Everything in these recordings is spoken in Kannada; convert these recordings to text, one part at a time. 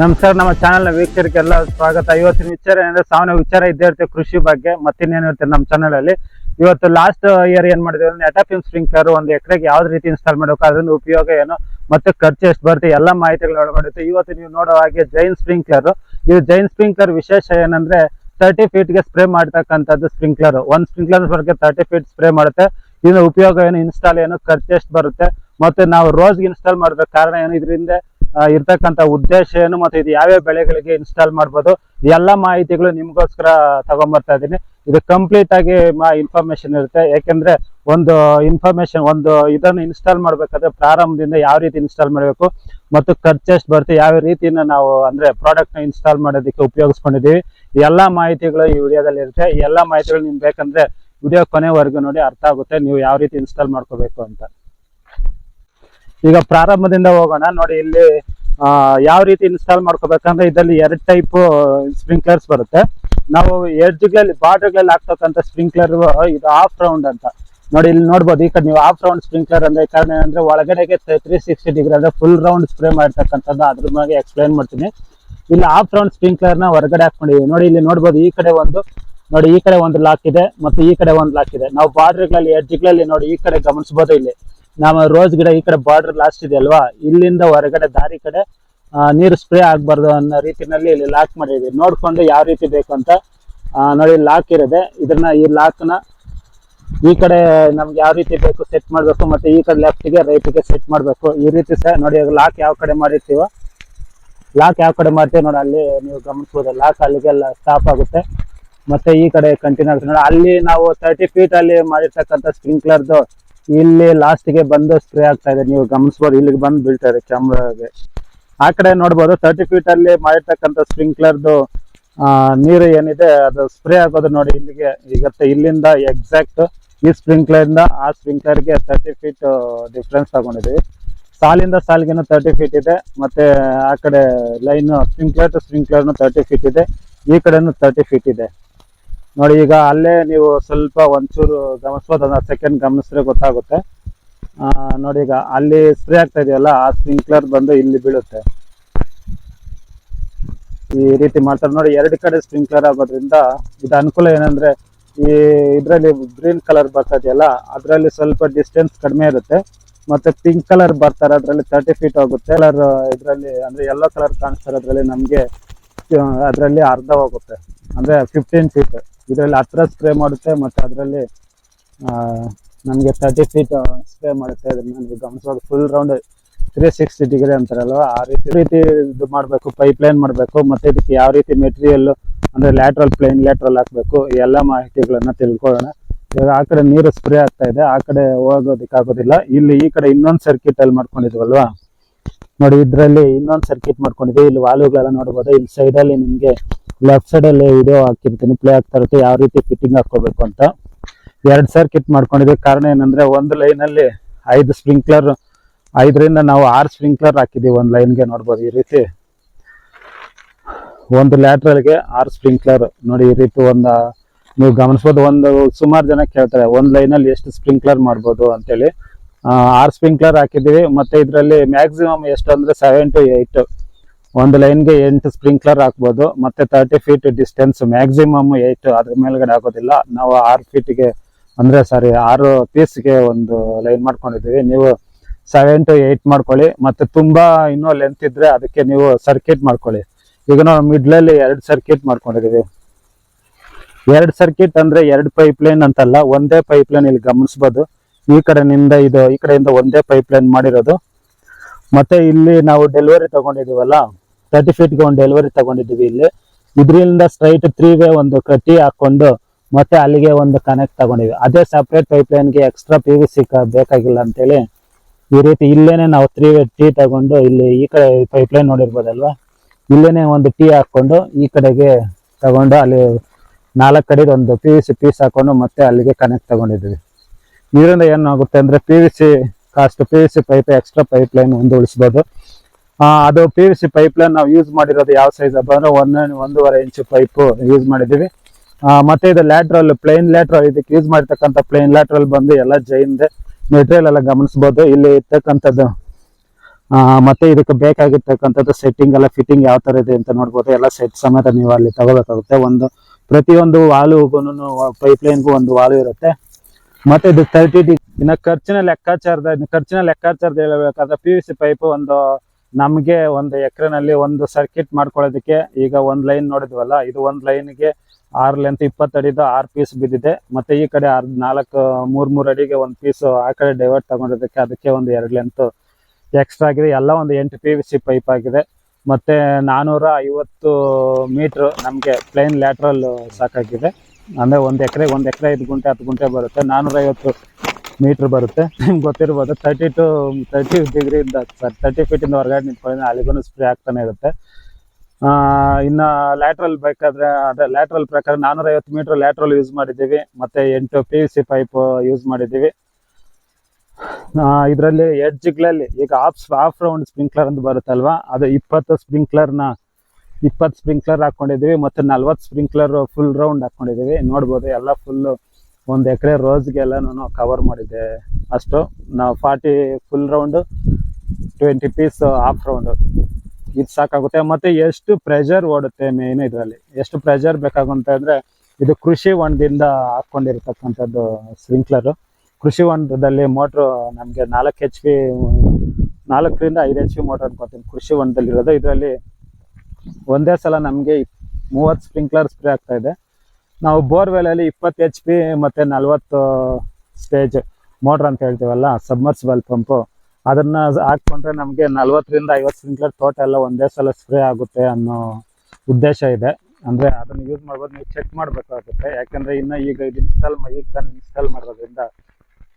ನಮಸ್ಕಾರ ನಮ್ಮ ಚಾನೆಲ್ ವೀಕ್ಷಕರಿಗೆಲ್ಲ ಸ್ವಾಗತ. ಇವತ್ತಿನ ವಿಚಾರ ಏನಂದ್ರೆ ಸಾಮಾನ್ಯ ವಿಚಾರ ಇದ್ದೇ ಇರುತ್ತೆ ಕೃಷಿ ಬಗ್ಗೆ ಮತ್ತಿನ್ನೇನಿರುತ್ತೆ ನಮ್ಮ ಚಾನೆಲ್ ಅಲ್ಲಿ ಇವತ್ತು ಲಾಸ್ಟ್ ಇಯರ್ ಏನ್ ಮಾಡಿದ್ವಿ ಅಂದ್ರೆ ನೆಟಾಫಿಮ್ ಸ್ಪ್ರಿಂಕ್ಲರ್ ಒಂದು ಎಕರೆಗೆ ಯಾವ್ದು ರೀತಿ ಇನ್ಸ್ಟಾಲ್ ಮಾಡಬೇಕು ಅದರಿಂದ ಉಪಯೋಗ ಏನು, ಮತ್ತೆ ಖರ್ಚು ಎಷ್ಟು ಬರುತ್ತೆ, ಎಲ್ಲ ಮಾಹಿತಿಗಳು ಒಳಗೊಂಡಿರುತ್ತೆ ಇವತ್ತು ನೀವು ನೋಡೋ ಹಾಗೆ ಜೈನ್ ಸ್ಪ್ರಿಂಕ್ಲರ್ ಇದು ಜೈನ್ ಸ್ಪ್ರಿಂಕ್ಲರ್ ವಿಶೇಷ ಏನಂದ್ರೆ ತರ್ಟಿ ಫೀಟ್ಗೆ ಸ್ಪ್ರೇ ಮಾಡ್ತಕ್ಕಂಥದ್ದು ಸ್ಪ್ರಿಂಕ್ಲರ್ ಒಂದ್ ಸ್ಪ್ರಿಂಕ್ಲರ್ ಬಗ್ಗೆ ತರ್ಟಿ ಫೀಟ್ ಸ್ಪ್ರೇ ಮಾಡುತ್ತೆ. ಇದರ ಉಪಯೋಗ ಏನು ಇನ್ಸ್ಟಾಲ್ ಏನು, ಖರ್ಚು ಎಷ್ಟು ಬರುತ್ತೆ, ಮತ್ತೆ ನಾವು ರೋಜ್ ಇನ್ಸ್ಟಾಲ್ ಮಾಡೋದಕ್ಕೆ ಕಾರಣ ಏನು, ಇದರಿಂದ ಇರ್ತಕ್ಕಂಥ ಉದ್ದೇಶ ಏನು ಮತ್ತೆ ಇದು ಯಾವ್ಯಾವ ಬೆಳೆಗಳಿಗೆ ಇನ್ಸ್ಟಾಲ್ ಮಾಡ್ಬೋದು ಎಲ್ಲ ಮಾಹಿತಿಗಳು ನಿಮಗೋಸ್ಕರ ತಗೊಂಬರ್ತಾ ಇದ್ದೀನಿ. ಇದು ಕಂಪ್ಲೀಟ್ ಆಗಿ ಇನ್ಫಾರ್ಮೇಶನ್ ಇರುತ್ತೆ. ಯಾಕೆಂದ್ರೆ ಒಂದು ಇನ್ಫಾರ್ಮೇಶನ್ ಒಂದು ಇದನ್ನು ಇನ್ಸ್ಟಾಲ್ ಮಾಡ್ಬೇಕಾದ್ರೆ ಪ್ರಾರಂಭದಿಂದ ಯಾವ ರೀತಿ ಇನ್ಸ್ಟಾಲ್ ಮಾಡಬೇಕು ಮತ್ತು ಖರ್ಚು ಎಷ್ಟು ಬರುತ್ತೆ, ಯಾವ ರೀತಿಯನ್ನು ನಾವು ಅಂದ್ರೆ ಪ್ರಾಡಕ್ಟ್ನ ಇನ್ಸ್ಟಾಲ್ ಮಾಡೋದಕ್ಕೆ ಉಪಯೋಗಿಸ್ಕೊಂಡಿದ್ದೀವಿ. ಎಲ್ಲ ಮಾಹಿತಿಗಳು ಈ ವಿಡಿಯೋದಲ್ಲಿ ಇರುತ್ತೆ. ಎಲ್ಲಾ ಮಾಹಿತಿಗಳು ನಿಮ್ಗೆ ಬೇಕಂದ್ರೆ ವಿಡಿಯೋ ಕೊನೆವರೆಗೂ ನೋಡಿ, ಅರ್ಥ ಆಗುತ್ತೆ ನೀವು ಯಾವ ರೀತಿ ಇನ್ಸ್ಟಾಲ್ ಮಾಡ್ಕೋಬೇಕು ಅಂತ. ಈಗ ಪ್ರಾರಂಭದಿಂದ ಹೋಗೋಣ. ನೋಡಿ ಇಲ್ಲಿ ಯಾವ ರೀತಿ ಇನ್ಸ್ಟಾಲ್ ಮಾಡ್ಕೋಬೇಕಂದ್ರೆ ಇದರಲ್ಲಿ ಎರಡು ಟೈಪ್ ಸ್ಪ್ರಿಂಕ್ಲರ್ಸ್ ಬರುತ್ತೆ. ನಾವು ಎಡ್ಜ್ಗಳಲ್ಲಿ ಬಾರ್ಡರ್ಗಳಲ್ಲಿ ಹಾಕ್ತಕ್ಕಂಥ ಸ್ಪ್ರಿಂಕ್ಲರ್ ಇದು ಆಫ್ ರೌಂಡ್ ಅಂತ. ನೋಡಿ ಇಲ್ಲಿ ನೋಡ್ಬೋದು, ಈ ಕಡೆ ನೀವು ಆಫ್ ರೌಂಡ್ ಸ್ಪ್ರಿಂಕ್ಲರ್ ಅಂದ್ರೆ ಕಾರಣ ಏನಂದ್ರೆ ಒಳಗಡೆಗೆ ತ್ರೀ ಸಿಕ್ಸ್ಟಿ ಡಿಗ್ರಿ, ಅಂದ್ರೆ ಫುಲ್ ರೌಂಡ್ ಸ್ಪ್ರೇ ಮಾಡ್ತಕ್ಕಂಥದ್ದು ಅದ್ರ ಬಗ್ಗೆ ಎಕ್ಸ್ಪ್ಲೈನ್ ಮಾಡ್ತೀನಿ. ಇಲ್ಲಿ ಆಫ್ ರೌಂಡ್ ಸ್ಪ್ರಿಂಕ್ಲರ್ನ ಹೊರಗಡೆ ಹಾಕೊಂಡಿದೀವಿ ನೋಡಿ ಇಲ್ಲಿ ನೋಡ್ಬೋದು, ಈ ಕಡೆ ಒಂದು, ನೋಡಿ ಈ ಕಡೆ ಒಂದು ಲಾಕ್ ಇದೆ, ಮತ್ತು ಈ ಕಡೆ ಒಂದು ಲಾಕ್ ಇದೆ. ನಾವು ಬಾರ್ಡರ್ಗಳಲ್ಲಿ ಎಡ್ಜ್ಗಳಲ್ಲಿ ನೋಡಿ ಈ ಕಡೆ ಗಮನಿಸಬಹುದು ಇಲ್ಲಿ. ನಾವು ರೋಸ್ ಗಿಡ ಈ ಕಡೆ ಬಾರ್ಡರ್ ಲಾಸ್ಟ್ ಇದೆ ಅಲ್ವಾ? ಇಲ್ಲಿಂದ ಹೊರಗಡೆ ದಾರಿ ಕಡೆ ನೀರು ಸ್ಪ್ರೇ ಆಗಬಾರ್ದು ಅನ್ನೋ ರೀತಿನಲ್ಲಿ ಇಲ್ಲಿ ಲಾಕ್ ಮಾಡಿದ್ವಿ ನೋಡಿಕೊಂಡು ಯಾವ ರೀತಿ ಬೇಕು ಅಂತ ನೋಡಿ ಲಾಕ್ ಇರುತ್ತೆ. ಇದನ್ನ ಈ ಲಾಕ್ನ ಈ ಕಡೆ ನಮ್ಗೆ ಯಾವ ರೀತಿ ಬೇಕು ಸೆಟ್ ಮಾಡಬೇಕು, ಮತ್ತೆ ಈ ಕಡೆ ಲೆಫ್ಟ್ಗೆ ರೈಟ್ಗೆ ಸೆಟ್ ಮಾಡಬೇಕು. ಈ ರೀತಿ ಸಹ ನೋಡಿ ಲಾಕ್ ಯಾವ ಕಡೆ ಮಾಡಿರ್ತೀವೋ ಲಾಕ್ ಯಾವ ಕಡೆ ಮಾಡ್ತೀವಿ ನೋಡಿ, ಅಲ್ಲಿ ನೀವು ಗಮನಿಸ್ಬೋದು. ಲಾಕ್ ಅಲ್ಲಿಗೆಲ್ಲ ಸ್ಟಾಪ್ ಆಗುತ್ತೆ. ಮತ್ತೆ ಈ ಕಡೆ ಕಂಟಿನ್ಯೂ ನೋಡಿ, ಅಲ್ಲಿ ನಾವು ತರ್ಟಿ ಫೀಟ್ ಅಲ್ಲಿ ಮಾಡಿರ್ತಕ್ಕಂಥ ಸ್ಪ್ರಿಂಕ್ಲರ್ದು ಇಲ್ಲಿ ಲಾಸ್ಟ್ಗೆ ಬಂದು ಸ್ಪ್ರೇ ಆಗ್ತಾ ಇದೆ. ನೀವು ಗಮನಿಸ್ಬೋದು, ಇಲ್ಲಿಗೆ ಬಂದು ಬೀಳ್ತಾ ಇದೆ ಆ ಕಡೆ ನೋಡ್ಬೋದು ತರ್ಟಿ ಫೀಟ್ ಅಲ್ಲಿ ಮಾಡಿರ್ತಕ್ಕಂಥ ಸ್ಪ್ರಿಂಕ್ಲರ್ದು ನೀರು ಏನಿದೆ, ಅದು ಸ್ಪ್ರೇ ಆಗೋದು ನೋಡಿ ಇಲ್ಲಿಗೆ. ಈಗತ್ತೆ ಇಲ್ಲಿಂದ ಎಕ್ಸಾಕ್ಟ್ ಈ ಸ್ಪ್ರಿಂಕ್ಲರ್ ಇಂದ ಆ ಸ್ಪ್ರಿಂಕ್ಲರ್ಗೆ ತರ್ಟಿ ಫೀಟ್ ಡಿಫ್ರೆನ್ಸ್ ತಗೊಂಡಿದ್ದೀವಿ. ಸಾಲಿಂದ ಸಾಲಿಗೇನು ತರ್ಟಿ ಫೀಟ್ ಇದೆ. ಮತ್ತೆ ಆ ಕಡೆ ಲೈನ್ ಸ್ಪ್ರಿಂಕ್ಲರ್ ಟು ಸ್ಪ್ರಿಂಕ್ಲರ್ನು ತರ್ಟಿ ಫೀಟ್ ಇದೆ. ಈ ಕಡೆನೂ ತರ್ಟಿ ಫೀಟ್ ಇದೆ. ನೋಡಿ, ಈಗ ಅಲ್ಲೇ ನೀವು ಸ್ವಲ್ಪ ಒಂಚೂರು ಗಮನಿಸ್ಬೋದು ಸೆಕೆಂಡ್ ಗಮನಿಸಿದ್ರೆ ಗೊತ್ತಾಗುತ್ತೆ. ನೋಡಿ, ಈಗ ಅಲ್ಲಿ ಸ್ಪ್ರೇ ಆಗ್ತಾ ಇದೆಯಲ್ಲ, ಆ ಸ್ಪ್ರಿಂಕ್ಲರ್ ಬಂದು ಇಲ್ಲಿ ಬೀಳುತ್ತೆ. ಈ ರೀತಿ ಮಾಡ್ತಾರೆ. ನೋಡಿ, ಎರಡು ಕಡೆ ಸ್ಪ್ರಿಂಕ್ಲರ್ ಆಗೋದ್ರಿಂದ ಇದು ಅನುಕೂಲ ಏನಂದ್ರೆ, ಈ ಇದರಲ್ಲಿ ಗ್ರೀನ್ ಕಲರ್ ಬರ್ತಾ ಇದೆಯಲ್ಲ, ಅದರಲ್ಲಿ ಸ್ವಲ್ಪ ಡಿಸ್ಟೆನ್ಸ್ ಕಡಿಮೆ ಇರುತ್ತೆ. ಮತ್ತೆ ಪಿಂಕ್ ಕಲರ್ ಬರ್ತಾರೆ ಅದರಲ್ಲಿ ತರ್ಟಿ ಫೀಟ್ ಹೋಗುತ್ತೆ. ಕಲರ್ ಇದರಲ್ಲಿ, ಅಂದ್ರೆ ಯೆಲ್ಲೋ ಕಲರ್ ಕಾಣಿಸ್ತಾರೆ ಅದರಲ್ಲಿ ನಮಗೆ ಅದರಲ್ಲಿ ಅರ್ಧ ಹೋಗುತ್ತೆ. ಅಂದ್ರೆ ಫಿಫ್ಟೀನ್ ಫೀಟ್ ಇದರಲ್ಲಿ ಹತ್ರ ಸ್ಪ್ರೇ ಮಾಡುತ್ತೆ, ಮತ್ತೆ ಅದರಲ್ಲಿ ನಮಗೆ ತರ್ಟಿ ಫೀಟ್ ಸ್ಪ್ರೇ ಮಾಡುತ್ತೆ. ಅದನ್ನ ನೀವು ಗಮನಿಸೋದು full round three sixty degree ಅಂತಾರಲ್ವ, ಆ ರೀತಿ ರೀತಿ ಇದು ಮಾಡಬೇಕು ಪೈಪ್ ಲೈನ್ ಮಾಡಬೇಕು, ಮತ್ತೆ ಇದಕ್ಕೆ ಯಾವ ರೀತಿ ಮೆಟೀರಿಯಲ್ ಅಂದ್ರೆ ಲ್ಯಾಟ್ರಲ್ ಪ್ಲೇನ್ ಲ್ಯಾಟ್ರಲ್ ಹಾಕಬೇಕು ಎಲ್ಲ ಮಾಹಿತಿಗಳನ್ನ ತಿಳ್ಕೊಳ್ಳೋಣ. ಇವಾಗ ಆ ಕಡೆ ನೀರು ಸ್ಪ್ರೇ ಆಗ್ತಾ ಇದೆ, ಆ ಕಡೆ ಹೋಗೋದಕ್ಕಾಗೋದಿಲ್ಲ ಇಲ್ಲಿ ಈ ಕಡೆ ಇನ್ನೊಂದು ಸರ್ಕಿಟ್ ಅಲ್ಲಿ ಮಾಡ್ಕೊಂಡಿದ್ವಲ್ವಾ? ನೋಡಿ, ಇದರಲ್ಲಿ ಇನ್ನೊಂದು ಸರ್ಕಿಟ್ ಮಾಡ್ಕೊಂಡಿದ್ದೀವಿ ಇಲ್ಲಿ ವಾಲ್ವ್ಗಳೆಲ್ಲ ನೋಡ್ಬೋದು. ಇಲ್ಲಿ ಸೈಡಲ್ಲಿ ನಿಮ್ಗೆ ಲೆಫ್ಟ್ ಅಲ್ಲಿ ವಿಡಿಯೋ ಹಾಕಿರ್ತೀನಿ. ಪ್ಲೇ ಆಗ್ತಾ ಇರುತ್ತೆ. ಯಾವ ರೀತಿ ಫಿಟ್ಟಿಂಗ್ ಹಾಕೋಬೇಕು ಅಂತ. ಎರಡು ಸರ್ಕಿಟ್ ಮಾಡ್ಕೊಂಡಿದ್ದೀವಿ ಕಾರಣ ಏನಂದ್ರೆ ಒಂದು ಲೈನ್ ಅಲ್ಲಿ ಐದು ಸ್ಪ್ರಿಂಕ್ಲರ್ ಐದರಿಂದ ನಾವು ಆರು ಸ್ಪ್ರಿಂಕ್ಲರ್ ಹಾಕಿದ್ದೀವಿ ಒಂದು ಲೈನ್ಗೆ ನೋಡ್ಬೋದು ಈ ರೀತಿ. ಒಂದು ಲ್ಯಾಟ್ರಲ್ಗೆ ಆರು ಸ್ಪ್ರಿಂಕ್ಲರ್ ನೋಡಿ ಈ ರೀತಿ ಒಂದು, ನೀವು ಗಮನಿಸ್ಬೋದು ಒಂದು ಸುಮಾರು ಜನ ಕೇಳ್ತಾರೆ, ಒಂದು ಲೈನಲ್ಲಿ ಎಷ್ಟು ಸ್ಪ್ರಿಂಕ್ಲರ್ ಮಾಡ್ಬೋದು ಅಂತೇಳಿ. ಆರು ಸ್ಪ್ರಿಂಕ್ಲರ್ ಹಾಕಿದ್ದೀವಿ. ಮತ್ತೆ ಇದರಲ್ಲಿ ಮ್ಯಾಕ್ಸಿಮಮ್ ಎಷ್ಟು ಅಂದರೆ ಸೆವೆನ್ ಟು ಏಯ್ಟ್ ಒಂದು ಲೈನ್ಗೆ ಎಂಟು ಸ್ಪ್ರಿಂಕ್ಲರ್ ಹಾಕ್ಬೋದು, ಮತ್ತೆ thirty feet distance maximum eight ಅದ್ರ ಮೇಲ್ಗಡೆ ಹಾಕೋದಿಲ್ಲ. ನಾವು ಆರು ಫೀಟ್ಗೆ ಅಂದ್ರೆ ಸಾರಿ ಆರು ಪೀಸ್ಗೆ ಒಂದು ಲೈನ್ ಮಾಡ್ಕೊಂಡಿದ್ದೀವಿ. ನೀವು ಸೆವೆನ್ ಟು ಏಯ್ಟ್ ಮಾಡ್ಕೊಳ್ಳಿ, ಮತ್ತೆ ತುಂಬಾ ಇನ್ನೂ ಲೆಂತ್ ಇದ್ರೆ ಅದಕ್ಕೆ ನೀವು ಸರ್ಕಿಟ್ ಮಾಡ್ಕೊಳ್ಳಿ. ಈಗ ನಾವು ಮಿಡ್ಲಲ್ಲಿ ಎರಡು ಸರ್ಕಿಟ್ ಮಾಡ್ಕೊಂಡಿದ್ದೀವಿ. ಎರಡು ಸರ್ಕಿಟ್ ಅಂದ್ರೆ ಎರಡು ಪೈಪ್ ಲೈನ್ ಅಂತಲ್ಲ, ಒಂದೇ ಪೈಪ್ ಲೈನ್ ಇಲ್ಲಿ ಗಮನಿಸ್ಬೋದು. ಈ ಕಡೆಯಿಂದ ಇದು, ಈ ಕಡೆಯಿಂದ ಒಂದೇ ಪೈಪ್ ಲೈನ್ ಮಾಡಿರೋದು. ಮತ್ತೆ ಇಲ್ಲಿ ನಾವು ಡೆಲಿವರಿ ತಗೊಂಡಿದೀವಲ್ಲ ತರ್ಟಿ ಫೀಟ್ಗೆ ಒಂದು ಡೆಲಿವರಿ ತಗೊಂಡಿದ್ದೀವಿ ಇಲ್ಲಿ. ಇದರಿಂದ ಸ್ಟ್ರೈಟ್ ತ್ರೀ ವೇ ಒಂದು ಕಟ್ಟಿ ಹಾಕೊಂಡು ಮತ್ತೆ ಅಲ್ಲಿಗೆ ಒಂದು ಕನೆಕ್ಟ್ ತಗೊಂಡಿವಿ. ಅದೇ ಸಪ್ರೇಟ್ ಪೈಪ್ ಲೈನ್ಗೆ ಎಕ್ಸ್ಟ್ರಾ ಪಿ ವಿ ಸಿ ಬೇಕಾಗಿಲ್ಲ ಅಂತೇಳಿ ಈ ರೀತಿ ಇಲ್ಲೇನೆ ನಾವು ತ್ರೀ ವೇ ಟೀ ತಗೊಂಡು ಇಲ್ಲಿ ಈ ಕಡೆ ಪೈಪ್ ಲೈನ್ ನೋಡಿರ್ಬೋದಲ್ವಾ? ಇಲ್ಲೇನೆ ಒಂದು ಟೀ ಹಾಕೊಂಡು ಈ ಕಡೆಗೆ ತಗೊಂಡು ಅಲ್ಲಿ ನಾಲ್ಕು ಕಡೆದು ಒಂದು ಪಿ ವಿ ಸಿ ಪೀಸ್ ಹಾಕೊಂಡು ಮತ್ತೆ ಅಲ್ಲಿಗೆ ಕನೆಕ್ಟ್ ತಗೊಂಡಿದ್ದೀವಿ. ಇದರಿಂದ ಏನಾಗುತ್ತೆ ಅಂದ್ರೆ P V C cost P V C pipe extra pipe line ಒಂದು ಉಳಿಸ್ಬೋದು ಅದು P V C pipe line ನಾವು ಯೂಸ್ ಮಾಡಿರೋದು ಯಾವ ಸೈಜ್ ಹಬ್ಬ ಅಂದ್ರೆ ಒಂದ್ ಒಂದೂವರೆ ಇಂಚು ಪೈಪ್ ಯೂಸ್ ಮಾಡಿದೀವಿ ಆ, ಮತ್ತೆ ಇದು ಲ್ಯಾಟ್ರಲ್ ಪ್ಲೇನ್ ಲ್ಯಾಟ್ರಲ್ ಇದಕ್ಕೆ ಯೂಸ್ ಮಾಡಿರ್ತಕ್ಕಂಥ ಪ್ಲೇನ್ ಲ್ಯಾಟ್ರಲ್ ಬಂದು ಎಲ್ಲ ಜೈನ್ದೆ ಮೆಟೀರಿಯಲ್ ಎಲ್ಲ ಗಮನಿಸ್ಬೋದು. ಇಲ್ಲಿ ಇರ್ತಕ್ಕಂಥದ್ದು ಮತ್ತೆ ಇದಕ್ಕೆ ಬೇಕಾಗಿರ್ತಕ್ಕಂಥದ್ದು ಸೆಟ್ಟಿಂಗ್ ಎಲ್ಲ ಫಿಟ್ಟಿಂಗ್ ಯಾವ ತರ ಇದೆ ಅಂತ ನೋಡ್ಬೋದು. ಎಲ್ಲ ಸೆಟ್ ಸಮೇತ ನೀವು ಅಲ್ಲಿ ತಗೋಬೇಕಾಗುತ್ತೆ. ಒಂದು ಪ್ರತಿಯೊಂದು ವಾಲುಗೂ ಪೈಪ್ ಲೈನ್ಗೂ ಒಂದು ವಾಲು ಇರುತ್ತೆ. ಮತ್ತೆ ಇದು ತರ್ಟಿ ಡಿ ಇನ್ನು ಖರ್ಚಿನ ಲೆಕ್ಕಾಚಾರದ ಖರ್ಚಿನ ಲೆಕ್ಕಾಚಾರದ ಹೇಳಬೇಕಾದ್ರೆ ಪಿ ಯು ಸಿ ಪೈಪ್ ಒಂದು ನಮಗೆ ಒಂದು ಎಕರೆನಲ್ಲಿ ಒಂದು ಸರ್ಕಿಟ್ ಮಾಡ್ಕೊಳ್ಳೋದಕ್ಕೆ ಈಗ ಒಂದ್ ಲೈನ್ ನೋಡಿದ್ವಲ್ಲ, ಇದು ಒಂದು ಲೈನ್ಗೆ ಆರ್ ಲೆಂತ್ ಇಪ್ಪತ್ತು ಅಡಿದು ಆರ್ ಪೀಸ್ ಬಿದ್ದಿದೆ. ಮತ್ತೆ ಈ ಕಡೆ ಆರ್, ನಾಲ್ಕು, ಮೂರ್ ಮೂರ್ ಅಡಿಗೆ ಒಂದ್ ಪೀಸ್ ಆ ಕಡೆ ಡೈವರ್ಟ್ ತಗೊಂಡಿದ್ದಕ್ಕೆ ಅದಕ್ಕೆ ಒಂದು ಎರಡು ಲೆಂತ್ ಎಕ್ಸ್ಟ್ರಾ ಆಗಿದೆ. ಎಲ್ಲ ಒಂದು ಎಂಟು ಪಿ ವಿ ಸಿ ಪೈಪ್ ಆಗಿದೆ. ಮತ್ತೆ ನಾನೂರ ಐವತ್ತು ಮೀಟರ್ ನಮಗೆ ಪ್ಲೇನ್ ಲ್ಯಾಟ್ರಲ್ ಸಾಕಾಗಿದೆ. ಅಂದ್ರೆ ಒಂದು ಎಕರೆ ಒಂದು ಎಕರೆ ಐದು ಗುಂಟೆ, ಹತ್ತು ಗುಂಟೆ ಬರುತ್ತೆ. ನಾನೂರ ಐವತ್ತು ಮೀಟರ್ ಬರುತ್ತೆ. ನಿಮ್ಗೆ ಗೊತ್ತಿರ್ಬೋದು ತರ್ಟಿ ಟು ತರ್ಟಿ ಡಿಗ್ರಿಯಿಂದ ತರ್ಟಿ ಫೀಟಿಂದ ಹೊರಗಡೆ ನಿಂತ್ಕೊಂಡ್ರೆ ಅಲ್ಲಿಗೂ ಸ್ಪ್ರೇ ಆಗ್ತಾನೆ ಇರುತ್ತೆ. ಇನ್ನು ಲ್ಯಾಟ್ರಲ್ ಬೇಕಾದ್ರೆ, ಅದೇ ಲ್ಯಾಟ್ರಲ್ ಪ್ರಕಾರ ನಾನೂರ ಐವತ್ತು ಮೀಟರ್ ಲ್ಯಾಟ್ರಲ್ ಯೂಸ್ ಮಾಡಿದ್ದೀವಿ. ಮತ್ತೆ ಎಂಟು P U C pipe use ಮಾಡಿದ್ದೀವಿ. ಇದರಲ್ಲಿ ಎಡ್ಜ್ಗಳಲ್ಲಿ ಈಗ ಆಫ್ ಆಫ್ ರೌಂಡ್ ಸ್ಪ್ರಿಂಕ್ಲರ್ ಅಂತ ಬರುತ್ತಲ್ವಾ? ಅದು ಇಪ್ಪತ್ತು ಸ್ಪ್ರಿಂಕ್ಲರ್ನ ಇಪ್ಪತ್ತು ಸ್ಪ್ರಿಂಕ್ಲರ್ ಹಾಕ್ಕೊಂಡಿದ್ದೀವಿ ಮತ್ತೆ ನಲ್ವತ್ತು ಸ್ಪ್ರಿಂಕ್ಲರ್ ಫುಲ್ ರೌಂಡ್ ಹಾಕೊಂಡಿದ್ದೀವಿ. ನೋಡ್ಬೋದು, ಎಲ್ಲ ಫುಲ್ ಒಂದು ಎಕರೆ ರೋಸ್ಗೆಲ್ಲನೂ ಕವರ್ ಮಾಡಿದ್ದೆ. ಅಷ್ಟು, ನಾವು forty full round twenty piece half round ಇದು ಸಾಕಾಗುತ್ತೆ. ಮತ್ತೆ ಎಷ್ಟು ಪ್ರೆಷರ್ ಓಡುತ್ತೆ ಮೇನ್ ಇದರಲ್ಲಿ? ಎಷ್ಟು ಪ್ರೆಷರ್ ಬೇಕಾಗುತ್ತೆ ಅಂದ್ರೆ, ಇದು ಕೃಷಿ ಹೊಂಡದಿಂದ ಹಾಕ್ಕೊಂಡಿರ್ತಕ್ಕಂಥದ್ದು ಸ್ಪ್ರಿಂಕ್ಲರ್ ಕೃಷಿ ಹೊಂಡದಲ್ಲಿ ಮೋಟ್ರು ನಮಗೆ ನಾಲ್ಕು ಎಚ್ ಪಿ ನಾಲ್ಕರಿಂದ ಐದು ಎಚ್ ಪಿ ಮೋಟ್ರ್ ಅನ್ಕೋತೀನಿ ಕೃಷಿ ಹೊಂಡದಲ್ಲಿ ಇರೋದು ಇದರಲ್ಲಿ ಒಂದೇ ಸಲ ನಮಗೆ ಮೂವತ್ತು ಸ್ಪ್ರಿಂಕ್ಲರ್ ಸ್ಪ್ರೇ ಆಗ್ತಾ ಇದೆ. ನಾವು ಬೋರ್ವೆಲಲ್ಲಿ ಇಪ್ಪತ್ತು ಎಚ್ ಪಿ ಮತ್ತೆ ನಲ್ವತ್ತು ಸ್ಟೇಜ್ ಮೋಟರ್ ಅಂತ ಹೇಳ್ತೀವಲ್ಲ ಸಬ್ಮರ್ಸಿಬಲ್ ಪಂಪು ಅದನ್ನ ಹಾಕ್ಕೊಂಡ್ರೆ ನಮಗೆ ನಲ್ವತ್ತರಿಂದ ಐವತ್ತು ಸ್ಪ್ರಿಂಕ್ಲರ್ ತೋಟ ಎಲ್ಲ ಒಂದೇ ಸಲ ಸ್ಪ್ರೇ ಆಗುತ್ತೆ ಅನ್ನೋ ಉದ್ದೇಶ ಇದೆ. ಅಂದ್ರೆ ಅದನ್ನ ಯೂಸ್ ಮಾಡ್ಬೋದು, ನೀವು ಚೆಕ್ ಮಾಡಬೇಕಾಗುತ್ತೆ. ಯಾಕಂದ್ರೆ ಇನ್ನ ಈಗ ಇದು ಇನ್ಸ್ಟಾಲ್ ಈಗ ತಾನು ಇನ್ಸ್ಟಾಲ್ ಮಾಡೋದ್ರಿಂದ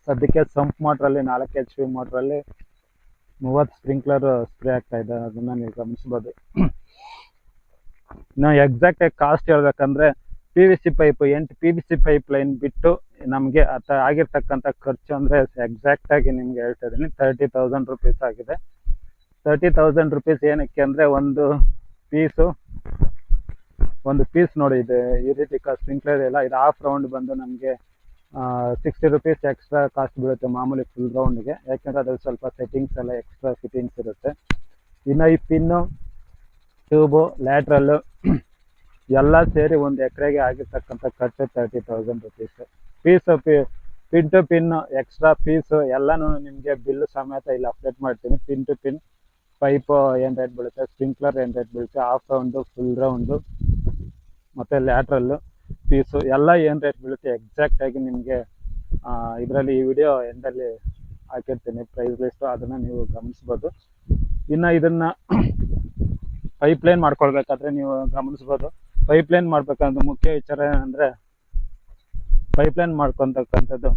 ಸದ್ಯಕ್ಕೆ ಸಂಪ್ ಮೋಟ್ರಲ್ಲಿ ನಾಲ್ಕು ಎಚ್ ಪಿ ಮೋಟ್ರಲ್ಲಿ ಮೂವತ್ತು ಸ್ಪ್ರಿಂಕ್ಲರ್ ಸ್ಪ್ರೇ ಆಗ್ತಾ ಇದೆ. ಅದನ್ನ ನೀವು ಗಮನಿಸ್ಬೋದು. ಇನ್ನು ಎಕ್ಸಾಕ್ಟ್ ಆಗಿ ಕಾಸ್ಟ್ ಹೇಳ್ಬೇಕಂದ್ರೆ ಪಿ ವಿ ಸಿ ಪೈಪ್ ಎಂಟು P V C pipe line ಬಿಟ್ಟು ನಮಗೆ ಅತ ಆಗಿರ್ತಕ್ಕಂಥ ಖರ್ಚು ಅಂದರೆ ಎಕ್ಸಾಕ್ಟ್ ಆಗಿ ನಿಮ್ಗೆ ಹೇಳ್ತಾ ಇದ್ದೀನಿ ತರ್ಟಿ ತೌಸಂಡ್ ರುಪೀಸ್ ಆಗಿದೆ. ತರ್ಟಿ ತೌಸಂಡ್ ರುಪೀಸ್ ಏನಕ್ಕೆ ಅಂದರೆ ಒಂದು ಪೀಸು ಒಂದು ಪೀಸ್ ನೋಡಿ, ಇದು ಈ ರೀತಿ ಸ್ಪ್ರಿಂಕ್ಲರ್ ಎಲ್ಲ ಇದು ಹಾಫ್ ರೌಂಡ್ ಬಂದು ನಮಗೆ ಸಿಕ್ಸ್ಟಿ ರುಪೀಸ್ ಎಕ್ಸ್ಟ್ರಾ ಕಾಸ್ಟ್ ಬೀಳುತ್ತೆ ಮಾಮೂಲಿ ಫುಲ್ ರೌಂಡ್ಗೆ ಯಾಕೆಂದರೆ ಅದ್ರಲ್ಲಿ ಸ್ವಲ್ಪ ಸೆಟ್ಟಿಂಗ್ಸ್ ಎಲ್ಲ ಎಕ್ಸ್ಟ್ರಾ ಫಿಟ್ಟಿಂಗ್ಸ್ ಇರುತ್ತೆ. ಇನ್ನು ಈ ಪಿನ್ನು ಟ್ಯೂಬು ಲ್ಯಾಟ್ರಲ್ಲು ಎಲ್ಲ ಸೇರಿ ಒಂದು ಎಕರೆಗೆ ಆಗಿರ್ತಕ್ಕಂಥ ಖರ್ಚು thirty thousand rupees fees pin to pin extra piece ಎಲ್ಲಾನು ನಿಮಗೆ ಬಿಲ್ ಸಮೇತ ಇಲ್ಲಿ ಅಪ್ಡೇಟ್ ಮಾಡ್ತೀನಿ. ಪಿನ್ ಟು ಪಿನ್ ಪೈಪ್ ಏನು ರೇಟ್ ಬೀಳುತ್ತೆ ಸ್ಪ್ರಿಂಕ್ಲರ್ ಏನು ರೇಟ್ ಬೀಳುತ್ತೆ ಹಾಫ್ ರೌಂಡು ಫುಲ್ ರೌಂಡು ಮತ್ತು ಲ್ಯಾಟ್ರಲ್ಲು ಪೀಸು ಎಲ್ಲ ಏನು ರೇಟ್ ಬೀಳುತ್ತೆ ಎಕ್ಸಾಕ್ಟ್ ಆಗಿ ನಿಮಗೆ ಇದರಲ್ಲಿ ಈ ವಿಡಿಯೋ ಎಂಡಲ್ಲಿ ಹಾಕಿರ್ತೀನಿ. ಪ್ರೈಸ್ ಲಿಸ್ಟು ಅದನ್ನು ನೀವು ಗಮನಿಸ್ಬೋದು. ಇನ್ನು ಇದನ್ನ ಪೈಪ್ ಲೈನ್ ಮಾಡ್ಕೊಳ್ಬೇಕಾದ್ರೆ ನೀವು ಗಮನಿಸ್ಬೋದು. ಪೈಪ್ ಲೈನ್ ಮಾಡ್ಬೇಕಂದ್ರೆ ಮುಖ್ಯ ವಿಚಾರ ಏನಂದ್ರೆ ಪೈಪ್ ಲೈನ್ ಮಾಡ್ಕೊತಕ್ಕಂಥದ್ದು.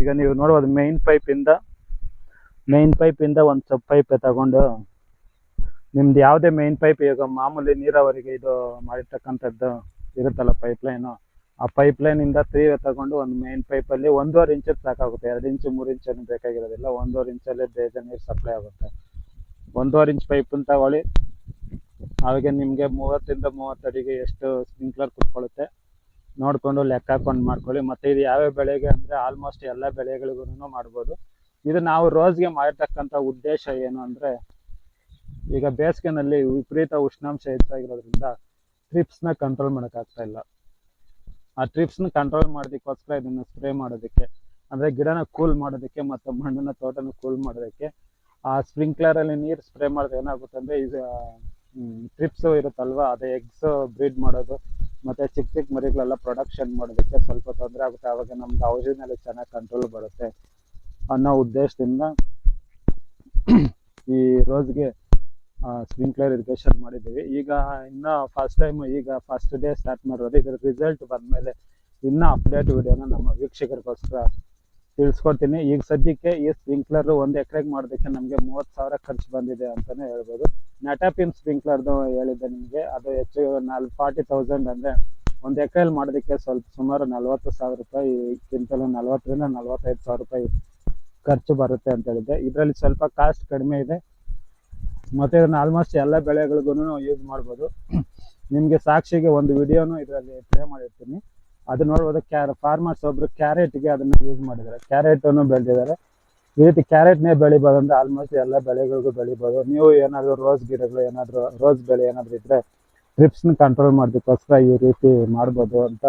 ಈಗ ನೀವು ನೋಡ್ಬೋದು ಮೇನ್ ಪೈಪಿಂದ ಮೇನ್ ಪೈಪಿಂದ ಒಂದು ಸಬ್ ಪೈಪ್ ತಗೊಂಡು ನಿಮ್ದು ಯಾವುದೇ ಮೇನ್ ಪೈಪ್ ಈಗ ಮಾಮೂಲಿ ನೀರಾವರಿಗೆ ಇದು ಮಾಡಿರ್ತಕ್ಕಂಥದ್ದು ಇರುತ್ತಲ್ಲ ಪೈಪ್ ಲೈನು ಆ ಪೈಪ್ ಲೈನಿಂದ ತ್ರೀ ತಗೊಂಡು ಒಂದು ಮೇನ್ ಪೈಪಲ್ಲಿ ಒಂದೂವರೆ ಇಂಚ್ ಸಾಕಾಗುತ್ತೆ. ಎರಡು ಇಂಚು ಮೂರು ಇಂಚ್ ಏನು ಬೇಕಾಗಿರೋದಿಲ್ಲ. ಒಂದೂವರೆ ಇಂಚಲ್ಲೇ ಬೇಗ ನೀರು ಸಪ್ಲೈ ಆಗುತ್ತೆ. ಒಂದೂವರೆ ಇಂಚ್ ಪೈಪನ್ನು ತಗೊಳ್ಳಿ. ಅವಾಗ ನಿಮಗೆ ಮೂವತ್ತರಿಂದ ಮೂವತ್ತಡಿಗೆ ಎಷ್ಟು ಸ್ಪ್ರಿಂಕ್ಲರ್ ಕುತ್ಕೊಳ್ಳುತ್ತೆ ನೋಡಿಕೊಂಡು ಲೆಕ್ಕ ಹಾಕೊಂಡು ಮಾಡ್ಕೊಳ್ಳಿ. ಮತ್ತೆ ಇದು ಯಾವ್ಯಾವ ಬೆಳೆಗೆ ಅಂದರೆ ಆಲ್ಮೋಸ್ಟ್ ಎಲ್ಲ ಬೆಳೆಗಳಿಗೂ ಮಾಡ್ಬೋದು. ಇದು ನಾವು ರೋಸ್ಗೆ ಮಾಡಿರ್ತಕ್ಕಂಥ ಉದ್ದೇಶ ಏನು ಅಂದರೆ, ಈಗ ಬೇಸಿಗೆನಲ್ಲಿ ವಿಪರೀತ ಉಷ್ಣಾಂಶ ಹೆಚ್ಚಾಗಿರೋದ್ರಿಂದ ಟ್ರಿಪ್ಸ್ನ ಕಂಟ್ರೋಲ್ ಮಾಡೋಕ್ಕಾಗ್ತಾ ಇಲ್ಲ. ಆ ಟ್ರಿಪ್ಸ್ನ ಕಂಟ್ರೋಲ್ ಮಾಡೋದಕ್ಕೋಸ್ಕರ ಇದನ್ನು ಸ್ಪ್ರೇ ಮಾಡೋದಕ್ಕೆ, ಅಂದರೆ ಗಿಡನ ಕೂಲ್ ಮಾಡೋದಕ್ಕೆ ಮತ್ತು ಮಣ್ಣಿನ ತೋಟನ ಕೂಲ್ ಮಾಡೋದಕ್ಕೆ ಆ ಸ್ಪ್ರಿಂಕ್ಲರಲ್ಲಿ ನೀರು ಸ್ಪ್ರೇ ಮಾಡಿದ್ರೆ ಏನಾಗುತ್ತೆ ಅಂದರೆ ಈಗ ಟ್ರಿಪ್ಸ್ ಇರುತ್ತಲ್ವ? ಅದೇ ಎಗ್ಸ್ ಬ್ರೀಡ್ ಮಾಡೋದು, ಮತ್ತೆ ಚಿಕ್ಕ ಚಿಕ್ಕ ಮರಿಗಳೆಲ್ಲ ಪ್ರೊಡಕ್ಷನ್ ಮಾಡೋದಕ್ಕೆ ಸ್ವಲ್ಪ ತೊಂದರೆ ಆಗುತ್ತೆ. ಆವಾಗ ನಮ್ದು ಔಷಧಿನಲ್ಲಿ ಚೆನ್ನಾಗಿ ಕಂಟ್ರೋಲ್ ಬರುತ್ತೆ ಅನ್ನೋ ಉದ್ದೇಶದಿಂದ ಈ ರೋಸ್ಗೆ ಸ್ಪ್ರಿಂಕ್ಲರ್ ಇರಿಗೇಷನ್ ಮಾಡಿದ್ದೀವಿ. ಈಗ ಇನ್ನು ಫಸ್ಟ್ ಟೈಮ್ ಈಗ ಫಸ್ಟ್ ಡೇ ಸ್ಟಾರ್ಟ್ ಮಾಡಿರೋದು. ಇದರ ರಿಸಲ್ಟ್ ಬಂದಮೇಲೆ ಇನ್ನೂ ಅಪ್ಡೇಟ್ ವಿಡಿಯೋನ ನಮ್ಮ ವೀಕ್ಷಕರಿಗೋಸ್ಕರ ತಿಳಿಸ್ಕೊಡ್ತೀನಿ ಈಗ ಸದ್ಯಕ್ಕೆ ಈ ಸ್ಪ್ರಿಂಕ್ಲರ್ ಒಂದು ಎಕರೆಗೆ ಮಾಡೋದಕ್ಕೆ ನಮಗೆ ಮೂವತ್ತು ಸಾವಿರ ಖರ್ಚು ಬಂದಿದೆ ಅಂತಾನೆ ಹೇಳ್ಬೋದು. ನೆಟಾಪಿನ್ ಸ್ಪ್ರಿಂಕ್ಲರ್ದು ಹೇಳಿದ್ದೆ ನಿಮಗೆ. ಅದು ಹೆಚ್ಚು ನಾಲ್, ಫಾರ್ಟಿ ತೌಸಂಡ್ ಅಂದರೆ ಒಂದು ಎಕರೆಯಲ್ಲಿ ಮಾಡೋದಕ್ಕೆ ಸ್ವಲ್ಪ ಸುಮಾರು ನಲ್ವತ್ತು ಸಾವಿರ ರೂಪಾಯಿ, ಕ್ವಿಂಟಲ್ ನಲ್ವತ್ತರಿಂದ ನಲ್ವತ್ತೈದು ಸಾವಿರ ರೂಪಾಯಿ ಖರ್ಚು ಬರುತ್ತೆ ಅಂತ ಹೇಳಿದ್ದೆ. ಇದರಲ್ಲಿ ಸ್ವಲ್ಪ ಕಾಸ್ಟ್ ಕಡಿಮೆ ಇದೆ. ಮತ್ತು ಇದನ್ನು ಆಲ್ಮೋಸ್ಟ್ ಎಲ್ಲ ಬೆಳೆಗಳಿಗೂ ಯೂಸ್ ಮಾಡ್ಬೋದು. ನಿಮಗೆ ಸಾಕ್ಷಿಗೆ ಒಂದು ವಿಡಿಯೋನು ಇದರಲ್ಲಿ ಪ್ಲೇ ಮಾಡಿರ್ತೀನಿ. ಅದು ನೋಡ್ಬೋದು ಕ್ಯಾರ ಫಾರ್ಮರ್ಸ್ ಒಬ್ರು ಕ್ಯಾರೆಟ್ಗೆ ಅದನ್ನ ಯೂಸ್ ಮಾಡಿದ್ದಾರೆ. ಕ್ಯಾರೆಟನ್ನು ಬೆಳೆದಿದ್ದಾರೆ. ಈ ರೀತಿ ಕ್ಯಾರೆಟ್ನೇ ಬೆಳಿಬೋದು ಅಂದ್ರೆ ಆಲ್ಮೋಸ್ಟ್ ಎಲ್ಲ ಬೆಳೆಗಳಿಗೂ ಬೆಳಿಬೋದು. ನೀವು ಏನಾದರೂ ರೋಸ್ ಗಿಡಗಳು ಏನಾದರೂ ರೋಸ್ ಬೆಳೆ ಏನಾದರೂ ಇದ್ರೆ ಟ್ರಿಪ್ಸ್ನ ಕಂಟ್ರೋಲ್ ಮಾಡೋದಕ್ಕೋಸ್ಕರ ಈ ರೀತಿ ಮಾಡ್ಬೋದು ಅಂತ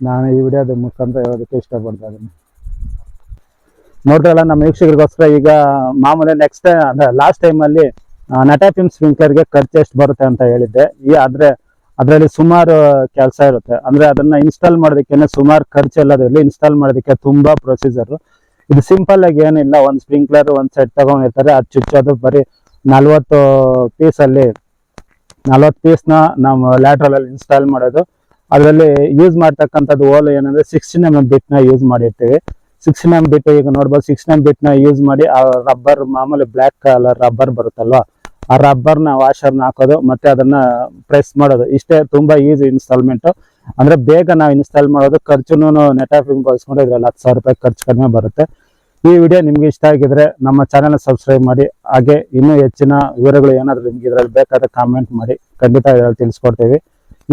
ನಾನು ಈ ವಿಡಿಯೋದ ಮುಖಾಂತರ ಹೇಳೋದಕ್ಕೆ ಇಷ್ಟಪಡ್ತಾ ಇದ್ದೀನಿ. ನೋಡ್ರಲ್ಲ ನಮ್ಮ ವೀಕ್ಷಕರಿಗೋಸ್ಕರ ಈಗ ಮಾಮೂಲಿ ನೆಕ್ಸ್ಟ್ ಟೈಮ್ ಲಾಸ್ಟ್ ಟೈಮಲ್ಲಿ ನಟಾಫಿಮ್ ಸ್ಪ್ರಿಂಕ್ಲರ್ಗೆ ಖರ್ಚು ಎಷ್ಟು ಬರುತ್ತೆ ಅಂತ ಹೇಳಿದ್ದೆ. ಈ ಆದ್ರೆ ಅದರಲ್ಲಿ ಸುಮಾರು ಕೆಲಸ ಇರುತ್ತೆ. ಅಂದ್ರೆ ಅದನ್ನ ಇನ್ಸ್ಟಾಲ್ ಮಾಡೋದಕ್ಕೆ ಸುಮಾರು ಖರ್ಚು ಅದರಲ್ಲಿ ಇನ್ಸ್ಟಾಲ್ ಮಾಡೋದಕ್ಕೆ ತುಂಬಾ ಪ್ರೊಸೀಜರ್ ಇದು ಸಿಂಪಲ್ ಆಗಿ ಏನಿಲ್ಲ, ಒಂದು ಸ್ಪ್ರಿಂಕ್ಲರ್ ಒಂದು ಸೆಟ್ ತಗೊಂಡಿರ್ತಾರೆ. ಅದು ಚುಚ್ಚೋದು ಬರೀ ನಲ್ವತ್ತು ಪೀಸ್ ಅಲ್ಲಿ, ನಲ್ವತ್ತು ಪೀಸ್ನ ನಾವು ಲ್ಯಾಟ್ರಲ್ ಅಲ್ಲಿ ಇನ್ಸ್ಟಾಲ್ ಮಾಡೋದು. ಅದರಲ್ಲಿ ಯೂಸ್ ಮಾಡ್ತಕ್ಕಂಥದ್ದು ಓಲ್ ಏನಂದ್ರೆ ಸಿಕ್ಸ್ಟೀನ್ ಎಂ ಎಂ ಬಿಟ್ನ ಯೂಸ್ ಮಾಡಿರ್ತೀವಿ. ಸಿಕ್ಸ್ಟೀನ್ ಎಂ ಬಿಟ್ ಈಗ ನೋಡ್ಬೋದು ಸಿಕ್ಸ್ಟೀನ್ ಎಂ ಬಿಟ್ನ ಯೂಸ್ ಮಾಡಿ, ಆ ರಬ್ಬರ್ ಮಾಮೂಲಿ ಬ್ಲ್ಯಾಕ್ ಕಲರ್ ರಬ್ಬರ್ ಬರುತ್ತಲ್ವಾ? ಆ ರಬ್ಬರ್ನ ವಾಷರ್ನ ಹಾಕೋದು ಮತ್ತೆ ಅದನ್ನ ಪ್ರೆಸ್ ಮಾಡೋದು. ಇಷ್ಟೇ ತುಂಬಾ ಈಸಿ ಇನ್ಸ್ಟಾಲ್ಮೆಂಟ್ ಅಂದ್ರೆ ಬೇಗ ನಾವು ಇನ್ಸ್ಟಾಲ್ ಮಾಡೋದು ಖರ್ಚುನು ನೆಟಾಫಿಂಗ್ ಬಳಸ್ಕೊಂಡು ಇದ್ರಲ್ಲಿ ಹತ್ತು ಸಾವಿರ ರೂಪಾಯಿ ಖರ್ಚು ಕಡಿಮೆ ಬರುತ್ತೆ. ಈ ವಿಡಿಯೋ ನಿಮ್ಗೆ ಇಷ್ಟ ಆಗಿದ್ರೆ ನಮ್ಮ ಚಾನೆಲ್ ಸಬ್ಸ್ಕ್ರೈಬ್ ಮಾಡಿ, ಹಾಗೆ ಇನ್ನೂ ಹೆಚ್ಚಿನ ವಿವರಗಳು ಏನಾದರೂ ನಿಮ್ಗೆ ಇದ್ರಲ್ಲಿ ಬೇಕಾದ್ರೆ ಕಾಮೆಂಟ್ ಮಾಡಿ, ಖಂಡಿತ ಇದರಲ್ಲಿ ತಿಳಿಸ್ಕೊಡ್ತೀವಿ.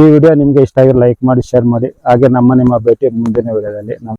ಈ ವಿಡಿಯೋ ನಿಮಗೆ ಇಷ್ಟ ಆಗಿದ್ರೆ ಲೈಕ್ ಮಾಡಿ ಶೇರ್ ಮಾಡಿ, ಹಾಗೆ ನಮ್ಮ ನಿಮ್ಮ ಭೇಟಿ ಮುಂದಿನ ವಿಡಿಯೋದಲ್ಲಿ